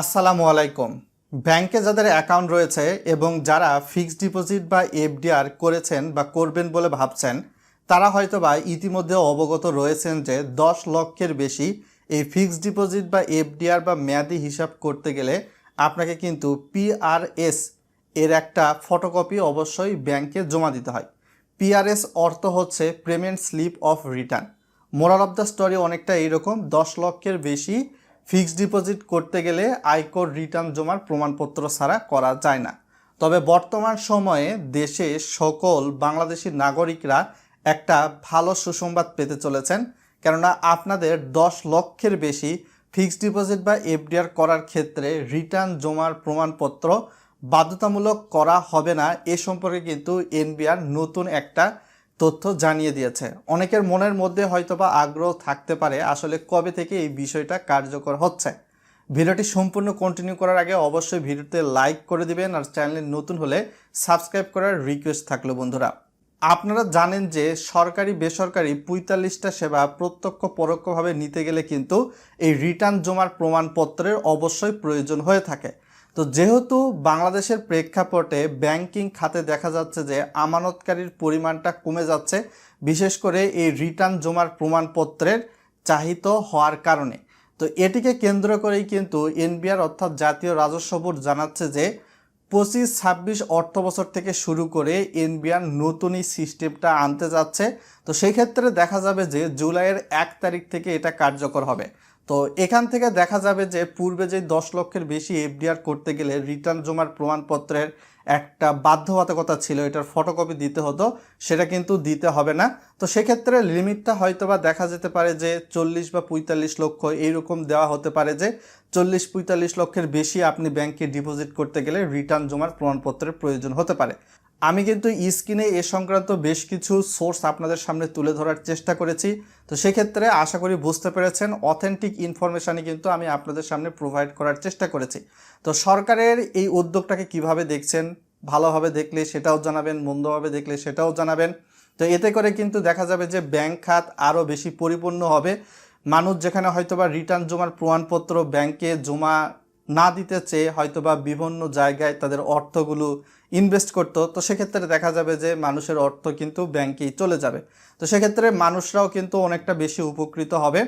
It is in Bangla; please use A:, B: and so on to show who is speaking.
A: আসসালামু আলাইকুম। ব্যাংকে যাদের অ্যাকাউন্ট রয়েছে এবং যারা ফিক্সড ডিপোজিট বা এফডিআর করেছেন বা করবেন বলে ভাবছেন, তারা হয়তো বা ইতিমধ্যে অবগত রয়েছেন যে দশ লক্ষের বেশি এই ফিক্সড ডিপোজিট বা এফডিআর বা মেয়াদি হিসাব করতে গেলে আপনাকে কিন্তু পিআরএস এর একটা ফটোকপি অবশ্যই ব্যাংকে জমা দিতে হয়। পিআরএস অর্থ হচ্ছে payment slip of return. Moral of the story অনেকটা এইরকম, দশ লক্ষের বেশি ফিক্সড ডিপোজিট করতে গেলে আয়কর রিটার্ন জমার প্রমাণপত্র ছাড়া করা যায় না। তবে বর্তমান সময়ে দেশে সকল বাংলাদেশি নাগরিকরা একটা ভালো সুসংবাদ পেতে চলেছেন, কেননা আপনাদের দশ লক্ষের বেশি ফিক্সড ডিপোজিট বা এফডিআর করার ক্ষেত্রে রিটার্ন জমার প্রমাণপত্র বাধ্যতামূলক করা হবে না। এ সম্পর্কে কিন্তু এনবিআর নতুন একটা তথ্য জানিয়ে দিয়েছে। অনেকের মনের মধ্যে হয়তোবা আগ্রহ থাকতে পারে আসলে কবে থেকে এই বিষয়টা কার্যকর হচ্ছে। ভিডিওটি সম্পূর্ণ কন্টিনিউ করার আগে অবশ্যই ভিডিওতে লাইক করে দিবেন আর চ্যানেলে নতুন হলে সাবস্ক্রাইব করার রিকোয়েস্ট থাকল বন্ধুরা। আপনারা জানেন যে সরকারি, বেসরকারি পঁয়তাল্লিশটা সেবা প্রত্যক্ষ, পরোক্ষভাবে নিতে গেলে কিন্তু এই রিটার্ন জমার প্রমাণপত্রের অবশ্যই প্রয়োজন হয়ে থাকে। তো যেহেতু বাংলাদেশের প্রেক্ষাপটে ব্যাংকিং খাতে দেখা যাচ্ছে যে আমানতকারীর পরিমাণটা কমে যাচ্ছে, বিশেষ করে এই রিটার্ন জমার প্রমাণপত্রের চাহিত হওয়ার কারণে। তো এটিকে কেন্দ্র করেই কিন্তু এনবিআর অর্থাৎ জাতীয় রাজস্ব বোর্ড জানাচ্ছে যে পঁচিশ ছাব্বিশ অর্থ বছর থেকে শুরু করে এনবিআর নতুন এই সিস্টেমটা আনতে যাচ্ছে। তো সেই ক্ষেত্রে দেখা যাবে যে জুলাইয়ের এক তারিখ থেকে এটা কার্যকর হবে। তো এখান থেকে দেখা যাবে যে পূর্বে যে দশ লক্ষের বেশি এফডিআর করতে গেলে রিটার্ন জমার প্রমাণপত্রের একটা বাধ্যবাধকতা ছিল, এটার ফটোকপি দিতে হতো, সেটা কিন্তু দিতে হবে না। তো সেক্ষেত্রে লিমিটটা হয়তো বা দেখা যেতে পারে যে চল্লিশ বা পঁয়তাল্লিশ লক্ষ এইরকম দেওয়া হতে পারে যে চল্লিশ পঁয়তাল্লিশ লক্ষের বেশি আপনি ব্যাংকে ডিপোজিট করতে গেলে রিটার্ন জমার প্রমাণপত্রের প্রয়োজন হতে পারে। আমি কিন্তু স্ক্রিনে এ সংক্রান্ত বেশ কিছু সোর্স আপনাদের সামনে তুলে ধরার চেষ্টা করেছি। তো সেক্ষেত্রে আশা করি বুঝতে পেরেছেন অথেন্টিক ইনফরমেশানই কিন্তু আমি আপনাদের সামনে প্রোভাইড করার চেষ্টা করেছি। তো সরকারের এই উদ্যোগটাকে কীভাবে দেখছেন, ভালোভাবে দেখলে সেটাও জানাবেন, মন্দভাবে দেখলে সেটাও জানাবেন। তো এতে করে কিন্তু দেখা যাবে যে ব্যাংক খাত আরও বেশি পরিপূর্ণ হবে। মানুষ যেখানে হয়তোবা রিটার্ন জমার প্রমাণপত্র, ব্যাংকে জমা না দিতে চেয়ে হয়তো বা বিভিন্ন জায়গায় তাদের অর্থগুলো ইনভেস্ট করতো, তো সেক্ষেত্রে দেখা যাবে যে মানুষের অর্থ কিন্তু ব্যাংকেই চলে যাবে। তো সেক্ষেত্রে মানুষরাও কিন্তু অনেকটা বেশি উপকৃত হবে।